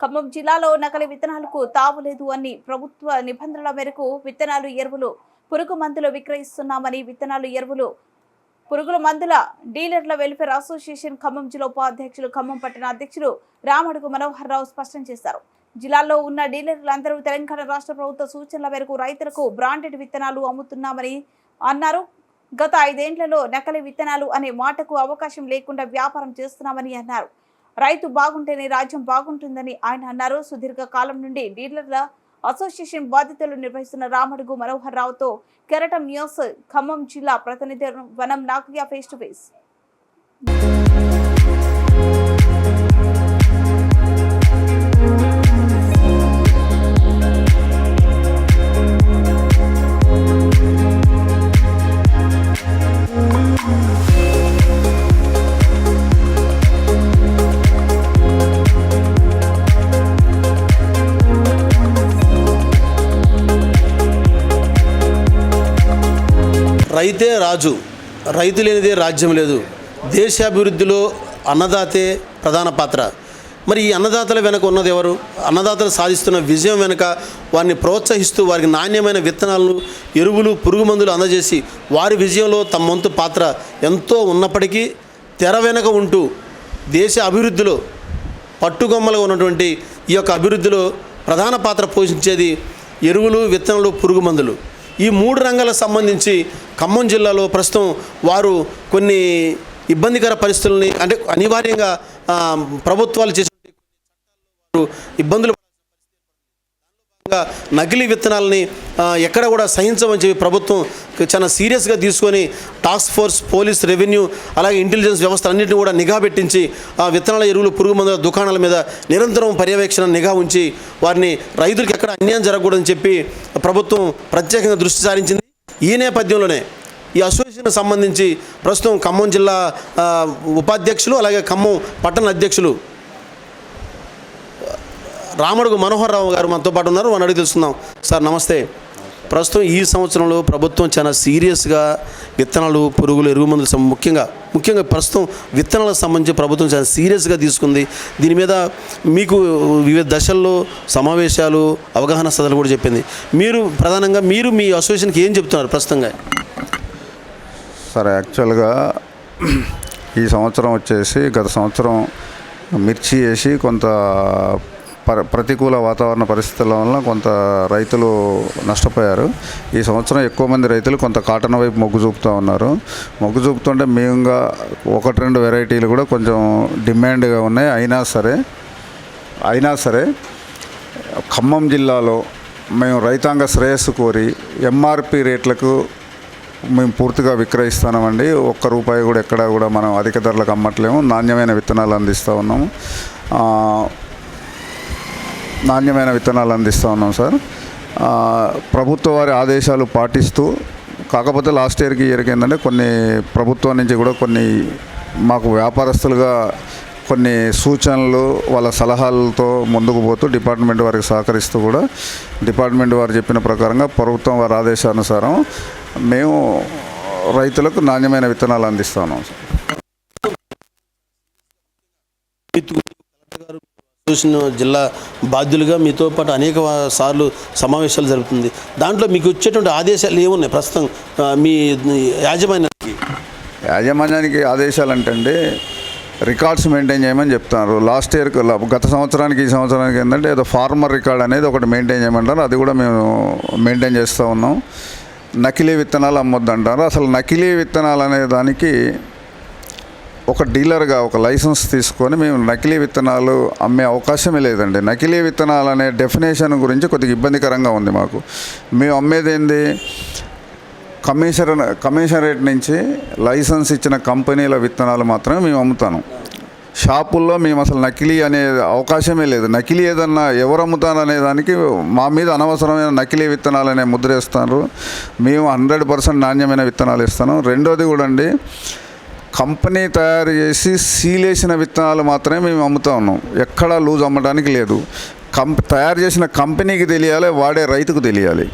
ఖమ్మం జిల్లాలో నకలి విత్తనాలకు తావులేదు అని ప్రభుత్వ నిబంధనల మేరకు విత్తనాలు ఎరువులు పురుగు మందులు విక్రయిస్తున్నామని విత్తనాలు ఎరువులు పురుగుల మందుల డీలర్ల వెల్ఫేర్ అసోసియేషన్ ఖమ్మం జిల్లా ఉపాధ్యక్షులు ఖమ్మం పట్టణ అధ్యక్షులు రామడుగు మనోహర్ రావు స్పష్టం చేశారు. జిల్లాలో ఉన్న డీలర్లందరూ తెలంగాణ రాష్ట్ర ప్రభుత్వ సూచనల మేరకు రైతులకు బ్రాండెడ్ విత్తనాలు అమ్ముతున్నామని అన్నారు. గత ఐదేండ్లలో నకలి విత్తనాలు అనే మాటకు అవకాశం లేకుండా వ్యాపారం చేస్తున్నామని అన్నారు. రైతు బాగుంటేనే రాజ్యం బాగుంటుందని ఆయన అన్నారు. సుదీర్ఘ కాలం నుండి డీలర్ల అసోసియేషన్ బాధ్యతలు నిర్వహిస్తున్న రామడుగు మనోహర్ రావుతో కెరటం న్యూస్ ఖమ్మం జిల్లా ప్రతినిధి వనం నాకయ్య ఫేస్ టు ఫేస్ రైతే రాజు రైతు లేనిదే రాజ్యం లేదు. దేశాభివృద్ధిలో అన్నదాతే ప్రధాన పాత్ర. మరి ఈ అన్నదాతల వెనుక ఉన్నది ఎవరు? అన్నదాతలు సాధిస్తున్న విజయం వెనుక వారిని ప్రోత్సహిస్తూ వారికి నాణ్యమైన విత్తనాలను ఎరువులు పురుగు మందులు అందజేసి వారి విజయంలో తమ వంతు పాత్ర ఎంతో ఉన్నప్పటికీ తెర వెనుక ఉంటూ దేశ అభివృద్ధిలో పట్టుగొమ్మలుగా ఉన్నటువంటి ఈ యొక్క అభివృద్ధిలో ప్రధాన పాత్ర పోషించేది ఎరువులు విత్తనాలు పురుగు మందులు ఈ మూడు రంగాలకు సంబంధించి ఖమ్మం జిల్లాలో ప్రస్తుతం వారు కొన్ని ఇబ్బందికర పరిస్థితుల్ని అంటే అనివార్యంగా ప్రభుత్వాలు చేసే వారు ఇబ్బందులు నకిలీ విత్తనాలని ఎక్కడ కూడా సహించమని చెప్పి ప్రభుత్వం చాలా సీరియస్గా తీసుకొని టాస్క్ ఫోర్స్ పోలీస్ రెవెన్యూ అలాగే ఇంటెలిజెన్స్ వ్యవస్థ అన్నింటినీ కూడా నిఘా పెట్టించి ఆ విత్తనాల ఎరువులు పురుగు మందుల దుకాణాల మీద నిరంతరం పర్యవేక్షణ నిఘా ఉంచి వారిని రైతులకు ఎక్కడ అన్యాయం జరగకూడదని చెప్పి ప్రభుత్వం ప్రత్యేకంగా దృష్టి సారించింది. ఈ నేపథ్యంలోనే ఈ అసోసియేషన్ సంబంధించి ప్రస్తుతం ఖమ్మం జిల్లా ఉపాధ్యక్షులు అలాగే ఖమ్మం పట్టణ అధ్యక్షులు రామడుగు మనోహర్ రావు గారు మనతో పాటు ఉన్నారు. వారిని అడిగి తెలుసుకుందాం. సార్ నమస్తే. ప్రస్తుతం ఈ సంవత్సరంలో ప్రభుత్వం చాలా సీరియస్గా విత్తనాలు పురుగులు ఎరువు మందులు ముఖ్యంగా ముఖ్యంగా ప్రస్తుతం విత్తనాలకు సంబంధించి ప్రభుత్వం చాలా సీరియస్గా తీసుకుంది. దీని మీద మీకు వివిధ దశల్లో సమావేశాలు అవగాహన సదలు కూడా చెప్పింది. మీరు ప్రధానంగా మీరు మీ అసోసియేషన్కి ఏం చెప్తున్నారు ప్రస్తుతంగా? సరే యాక్చువల్గా ఈ సంవత్సరం వచ్చేసి గత సంవత్సరం మిర్చి వేసి కొంత ప ప్రతికూల వాతావరణ పరిస్థితుల వలన కొంత రైతులు నష్టపోయారు. ఈ సంవత్సరం ఎక్కువ మంది రైతులు కొంత కాటన్ వైపు మొగ్గు చూపుతూ ఉన్నారు. మొగ్గు చూపుతుంటే మేముగా ఒకటి రెండు వెరైటీలు కూడా కొంచెం డిమాండ్గా ఉన్నాయి. అయినా సరే అయినా సరే ఖమ్మం జిల్లాలో మేము రైతాంగ శ్రేయస్సు కోరి ఎంఆర్పి రేట్లకు మేము పూర్తిగా విక్రయిస్తున్నామండి. ఒక్క రూపాయి కూడా ఎక్కడా కూడా మనం అధిక ధరలకు అమ్మట్లేము. నాణ్యమైన విత్తనాలు అందిస్తూ ఉన్నాము. నాణ్యమైన విత్తనాలు అందిస్తూ ఉన్నాం సార్. ప్రభుత్వ వారి ఆదేశాలు పాటిస్తూ కాకపోతే లాస్ట్ ఇయర్కి ఇయర్కి ఏంటంటే కొన్ని ప్రభుత్వం నుంచి కూడా కొన్ని మాకు వ్యాపారస్తులుగా కొన్ని సూచనలు వాళ్ళ సలహాలతో ముందుకు పోతూ డిపార్ట్మెంట్ వారికి సహకరిస్తూ కూడా డిపార్ట్మెంట్ వారు చెప్పిన ప్రకారంగా ప్రభుత్వం వారి ఆదేశానుసారం మేము రైతులకు నాణ్యమైన విత్తనాలు అందిస్తా చూసిన జిల్లా బాధ్యులుగా మీతో పాటు అనేక సార్లు సమావేశాలు జరుగుతుంది దాంట్లో మీకు వచ్చేటువంటి ఆదేశాలు ఏమున్నాయి? ప్రస్తుతం మీ యాజమాన్యానికి? యాజమాన్యానికి ఆదేశాలు అంటే రికార్డ్స్ మెయింటైన్ చేయమని చెప్తున్నారు. లాస్ట్ ఇయర్ గత సంవత్సరానికి ఈ సంవత్సరానికి ఏంటంటే ఏదో ఫార్మర్ రికార్డ్ అనేది ఒకటి మెయింటైన్ చేయమంటారు. అది కూడా మేము మెయింటైన్ చేస్తూ ఉన్నాం. నకిలీ విత్తనాలు అమ్మొద్దంటారు. అసలు నకిలీ విత్తనాలు అనే దానికి ఒక డీలర్గా ఒక లైసెన్స్ తీసుకొని మేము నకిలీ విత్తనాలు అమ్మే అవకాశమే లేదండి. నకిలీ విత్తనాలు అనే డెఫినేషన్ గురించి కొద్దిగా ఇబ్బందికరంగా ఉంది మాకు. మేము అమ్మేది ఏంది? కమిషన్ కమిషనరేట్ నుంచి లైసెన్స్ ఇచ్చిన కంపెనీల విత్తనాలు మాత్రమే మేము అమ్ముతాను. షాపుల్లో మేము అసలు నకిలీ అనే అవకాశమే లేదు. నకిలీ ఏదన్నా ఎవరు అమ్ముతారనే దానికి మా మీద అనవసరమైన నకిలీ విత్తనాలు అనే ముద్ర వేస్తారు. మేము హండ్రెడ్ పర్సెంట్ నాణ్యమైన విత్తనాలు ఇస్తాను. రెండోది కూడా అండి కంపెనీ తయారు చేసి సీలేసిన విత్తనాలు మాత్రమే మేము అమ్ముతా ఉన్నాం. ఎక్కడా లూజ్ అమ్మడానికి లేదు. కంప్ తయారు చేసిన కంపెనీకి తెలియాలి వాడే రైతుకు తెలియాలి.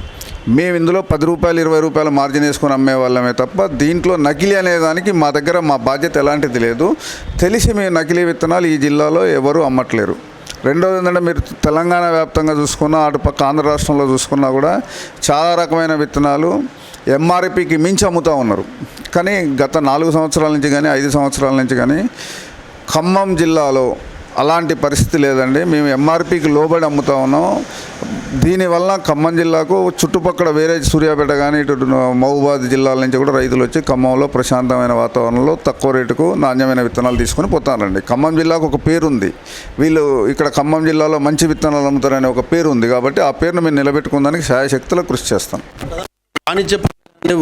మేము ఇందులో పది రూపాయలు ఇరవై రూపాయలు మార్జిన్ వేసుకొని అమ్మే వాళ్ళమే తప్ప దీంట్లో నకిలీ అనేదానికి మా దగ్గర మా బాధ్యత ఎలాంటిది లేదు. తెలిసి మేము నకిలీ విత్తనాలు ఈ జిల్లాలో ఎవరు అమ్మట్లేరు. రెండోది ఏంటంటే మీరు తెలంగాణ వ్యాప్తంగా చూసుకున్నా అటుపక్క ఆంధ్ర రాష్ట్రంలో చూసుకున్నా కూడా చాలా రకమైన విత్తనాలు ఎంఆర్పికి మించి అమ్ముతూ ఉన్నారు. కానీ గత నాలుగు సంవత్సరాల నుంచి కానీ ఐదు సంవత్సరాల నుంచి కానీ ఖమ్మం జిల్లాలో అలాంటి పరిస్థితి లేదండి. మేము ఎంఆర్పికి లోబడి అమ్ముతా ఉన్నాం. దీనివల్ల ఖమ్మం జిల్లాకు చుట్టుపక్కల వేరే సూర్యాపేట కానీ ఇటు మహబూబాద్ జిల్లాల నుంచి కూడా రైతులు వచ్చి ఖమ్మంలో ప్రశాంతమైన వాతావరణంలో తక్కువ రేటుకు నాణ్యమైన విత్తనాలు తీసుకొని పోతారండి. ఖమ్మం జిల్లాకు ఒక పేరు ఉంది. వీళ్ళు ఇక్కడ ఖమ్మం జిల్లాలో మంచి విత్తనాలు అమ్ముతారనే ఒక పేరు ఉంది. కాబట్టి ఆ పేరును మేము నిలబెట్టుకోవడానికి శాయశక్తులు కృషి చేస్తాం. వాణిజ్య అంటే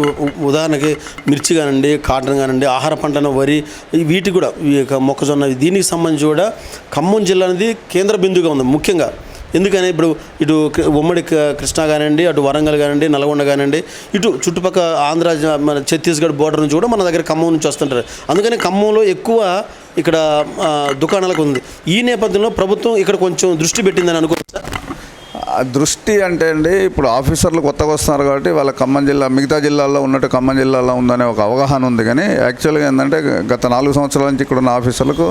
ఉదాహరణకి మిర్చి కానివ్వండి కాటన్ కానివ్వండి ఆహార పంటన వరి వీటి కూడా ఈ యొక్క మొక్కజొన్న దీనికి సంబంధించి కూడా ఖమ్మం జిల్లా అనేది కేంద్ర బిందుగా ఉంది ముఖ్యంగా. ఎందుకని ఇప్పుడు ఇటు ఉమ్మడి కృష్ణా కానివ్వండి అటు వరంగల్ కానివ్వండి నల్గొండ కానివ్వండి ఇటు చుట్టుపక్కల ఆంధ్ర మన ఛత్తీస్గఢ్ బోర్డర్ నుంచి కూడా మన దగ్గర ఖమ్మం నుంచి వస్తుంటారు. అందుకని ఖమ్మంలో ఎక్కువ ఇక్కడ దుకాణాలకు ఉంది. ఈ నేపథ్యంలో ప్రభుత్వం ఇక్కడ కొంచెం దృష్టి పెట్టిందని అనుకోవచ్చు? దృష్టి అంటే అండి ఇప్పుడు ఆఫీసర్లు కొత్తగా వస్తున్నారు కాబట్టి వాళ్ళ ఖమ్మం జిల్లా మిగతా జిల్లాల్లో ఉన్నట్టు ఖమ్మం జిల్లాలో ఉందనే ఒక అవగాహన ఉంది. కానీ యాక్చువల్గా ఏంటంటే గత నాలుగు సంవత్సరాల నుంచి ఇక్కడ ఉన్న ఆఫీసర్లకు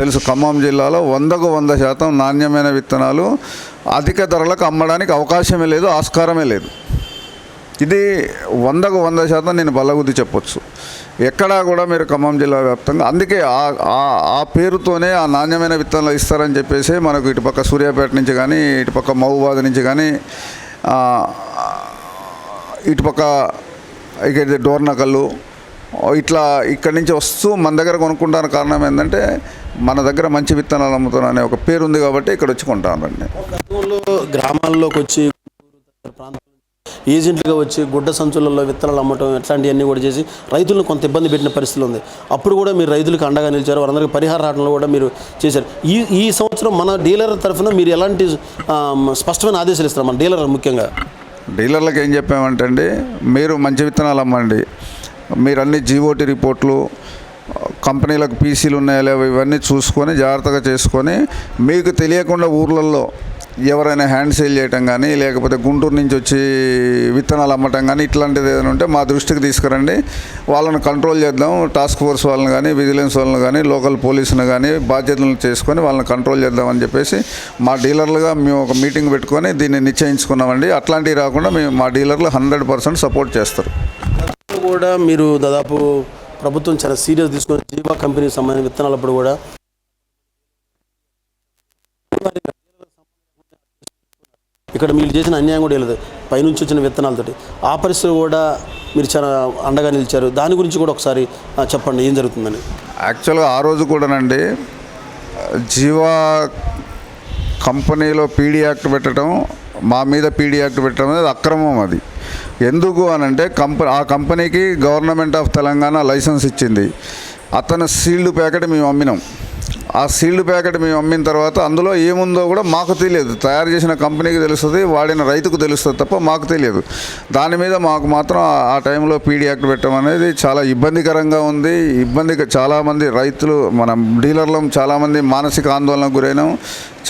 తెలుసు ఖమ్మం జిల్లాలో వందకు వంద శాతం నాణ్యమైన విత్తనాలు అధిక ధరలకు అమ్మడానికి అవకాశమే లేదు ఆస్కారమే లేదు. ఇది వందకు వంద శాతం నేను బలగుద్ది చెప్పొచ్చు. ఎక్కడా కూడా మీరు ఖమ్మం జిల్లా వ్యాప్తంగా అందుకే ఆ- ఆ- పేరుతోనే ఆ నాణ్యమైన విత్తనాలు ఇస్తారని చెప్పేసి మనకు ఇటుపక్క సూర్యాపేట నుంచి కానీ ఇటుపక్క మహబూబాద్ నుంచి కానీ ఇటుపక్క ఇక్కడ డోర్నకల్లు ఇట్లా ఇక్కడి నుంచి వస్తూ మన దగ్గర కొనుక్కుంటాను కారణం ఏంటంటే మన దగ్గర మంచి విత్తనాలు అమ్ముతాను అనే ఒక పేరు ఉంది కాబట్టి ఇక్కడ వచ్చి కొంటానండి గ్రామాల్లోకి వచ్చి ఏజెంట్లుగా వచ్చి గుడ్డ సంచులలో విత్తనాలు అమ్మటం ఇట్లాంటివన్నీ కూడా చేసి రైతులను కొంత ఇబ్బంది పెట్టిన పరిస్థితులు ఉంది. అప్పుడు కూడా మీరు రైతులకు అండగా నిలిచారు వారందరికీ పరిహార రావడంలో కూడా మీరు చేశారు. ఈ ఈ సంవత్సరం మన డీలర్ తరఫున మీరు ఎలాంటి స్పష్టమైన ఆదేశాలు ఇస్తారు మన డీలర్ ముఖ్యంగా? డీలర్లకు ఏం చెప్పామంటే అండి మీరు మంచి విత్తనాలు అమ్మండి. మీరు అన్ని జీఓటీ రిపోర్ట్లు కంపెనీలకు పీసీలు ఉన్నాయా లేవో ఇవన్నీ చూసుకొని జాగ్రత్తగా చేసుకొని మీకు తెలియకుండా ఊర్లలో ఎవరైనా హ్యాండ్ సేల్ చేయటం కానీ లేకపోతే గుంటూరు నుంచి వచ్చి విత్తనాలు అమ్మటం కానీ ఇట్లాంటిది ఏదైనా ఉంటే మా దృష్టికి తీసుకురండి. వాళ్ళని కంట్రోల్ చేద్దాం. టాస్క్ ఫోర్స్ వాళ్ళని కానీ విజిలెన్స్ వాళ్ళని కానీ లోకల్ పోలీసుని కానీ బాధ్యతలను చేసుకొని వాళ్ళని కంట్రోల్ చేద్దామని చెప్పేసి మా డీలర్లుగా మేము ఒక మీటింగ్ పెట్టుకొని దీన్ని నిశ్చయించుకున్నామండి. అట్లాంటివి రాకుండా మేము మా డీలర్లు హండ్రెడ్ పర్సెంట్ సపోర్ట్ చేస్తారు. కూడా మీరు దాదాపు ప్రభుత్వం చాలా సీరియస్ తీసుకొని జీవా కంపెనీకి సంబంధించిన విత్తనాలప్పుడు కూడా ఇక్కడ మీరు చేసిన అన్యాయం కూడా లేదు పైనుంచి వచ్చిన విత్తనాలతోటి. ఆ పరిస్థితులు కూడా మీరు చాలా అండగా నిలిచారు. దాని గురించి కూడా ఒకసారి చెప్పండి ఏం జరుగుతుందని. యాక్చువల్గా ఆ రోజు కూడానండి జీవా కంపెనీలో పీడీ యాక్ట్ పెట్టడం మా మీద పీడీ యాక్ట్ పెట్టడం అనేది అక్రమం అది. ఎందుకు అని అంటే కంపెనీ ఆ కంపెనీకి గవర్నమెంట్ ఆఫ్ తెలంగాణ లైసెన్స్ ఇచ్చింది. అతను సీల్డ్ ప్యాకెట్ మేము అమ్మినాం. ఆ సీల్డ్ ప్యాకెట్ మేము అమ్మిన తర్వాత అందులో ఏముందో కూడా మాకు తెలియదు. తయారు చేసిన కంపెనీకి తెలుస్తుంది వాడిన రైతుకు తెలుస్తుంది తప్ప మాకు తెలియదు. దాని మీద మాకు మాత్రం ఆ- టైంలో పీడీ యాక్ట్ పెట్టడం అనేది చాలా ఇబ్బందికరంగా ఉంది. ఇబ్బంది చాలామంది రైతులు మన డీలర్లం చాలామంది మానసిక ఆందోళనకు గురైనాం.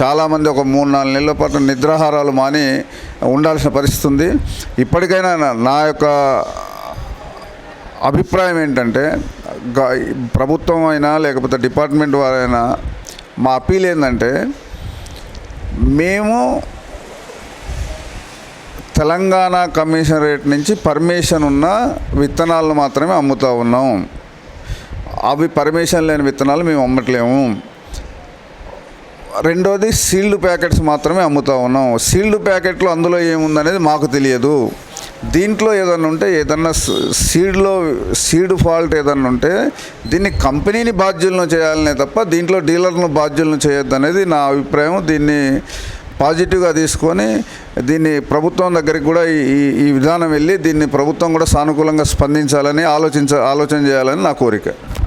చాలామంది ఒక మూడు నాలుగు నెలల పాటు నిద్రాహారాలు మాని ఉండాల్సిన పరిస్థితి ఉంది. ఇప్పటికైనా నా- యొక్క అభిప్రాయం ఏంటంటే ప్రభుత్వం అయినా లేకపోతే డిపార్ట్మెంట్ వారైనా మా అప్పీల్ ఏంటంటే మేము తెలంగాణ కమిషనరేట్ నుంచి పర్మిషన్ ఉన్న విత్తనాలను మాత్రమే అమ్ముతూ ఉన్నాం. అవి పర్మిషన్ లేని విత్తనాలు మేము అమ్మట్లేము. రెండోది సీల్డ్ ప్యాకెట్స్ మాత్రమే అమ్ముతా ఉన్నాం. సీల్డ్ ప్యాకెట్లో అందులో ఏముందనేది మాకు తెలియదు. దీంట్లో ఏదన్నా ఉంటే ఏదన్నా సీడ్లో సీడ్ ఫాల్ట్ ఏదన్నా ఉంటే దీన్ని కంపెనీని బాధ్యులను చేయాలనే తప్ప దీంట్లో డీలర్ను బాధ్యులను చేయొద్దు అనేది నా అభిప్రాయం. దీన్ని పాజిటివ్గా తీసుకొని దీన్ని ప్రభుత్వం దగ్గరికి కూడా ఈ- ఈ విధానం వెళ్ళి దీన్ని ప్రభుత్వం కూడా సానుకూలంగా స్పందించాలని ఆలోచించ ఆలోచన చేయాలని నా కోరిక.